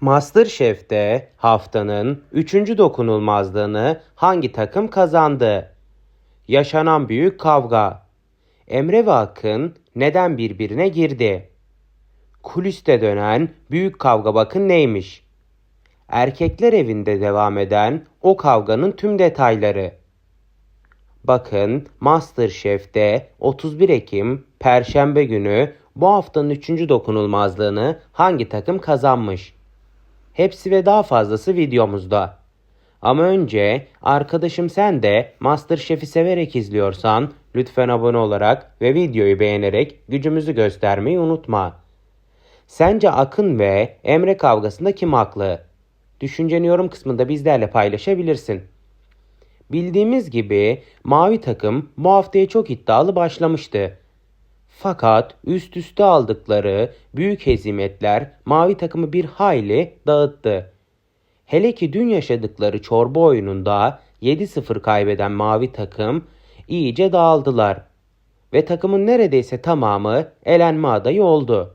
MasterChef'te haftanın 3. dokunulmazlığını hangi takım kazandı? Yaşanan büyük kavga. Emre ve Akın neden birbirine girdi? Kuliste dönen büyük kavga bakın neymiş? Erkekler evinde devam eden o kavganın tüm detayları. Bakın MasterChef'te 31 Ekim Perşembe günü bu haftanın 3. dokunulmazlığını hangi takım kazanmış? Hepsi ve daha fazlası videomuzda. Ama önce arkadaşım sen de MasterChef'i severek izliyorsan lütfen abone olarak ve videoyu beğenerek gücümüzü göstermeyi unutma. Sence Akın ve Emre kavgasında kim haklı? Düşünceni yorum kısmında bizlerle paylaşabilirsin. Bildiğimiz gibi mavi takım bu haftaya çok iddialı başlamıştı. Fakat üst üste aldıkları büyük hezimetler mavi takımı bir hayli dağıttı. Hele ki dün yaşadıkları çorba oyununda 7-0 kaybeden mavi takım iyice dağıldılar ve takımın neredeyse tamamı elenme adayı oldu.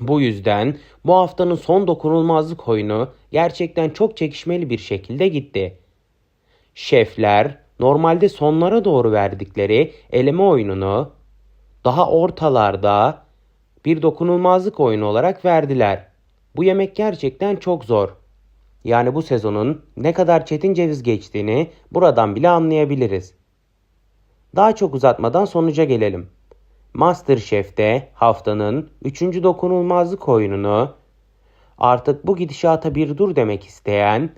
Bu yüzden bu haftanın son dokunulmazlık oyunu gerçekten çok çekişmeli bir şekilde gitti. Şefler normalde sonlara doğru verdikleri eleme oyununu daha ortalarda bir dokunulmazlık oyunu olarak verdiler. Bu yemek gerçekten çok zor. Yani bu sezonun ne kadar çetin ceviz geçtiğini buradan bile anlayabiliriz. Daha çok uzatmadan sonuca gelelim. MasterChef'te haftanın 3. dokunulmazlık oyununu artık bu gidişata bir dur demek isteyen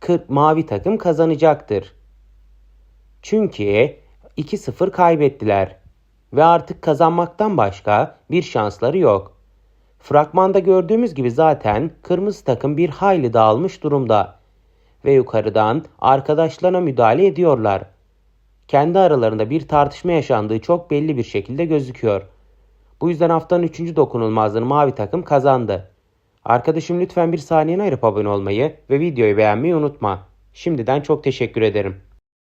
40 mavi takım kazanacaktır. Çünkü 2-0 kaybettiler ve artık kazanmaktan başka bir şansları yok. Fragmanda gördüğümüz gibi zaten kırmızı takım bir hayli dağılmış durumda ve yukarıdan arkadaşlarına müdahale ediyorlar. Kendi aralarında bir tartışma yaşandığı çok belli bir şekilde gözüküyor. Bu yüzden haftanın 3. dokunulmazlığını mavi takım kazandı. Arkadaşım lütfen bir saniyene ayırıp abone olmayı ve videoyu beğenmeyi unutma. Şimdiden çok teşekkür ederim.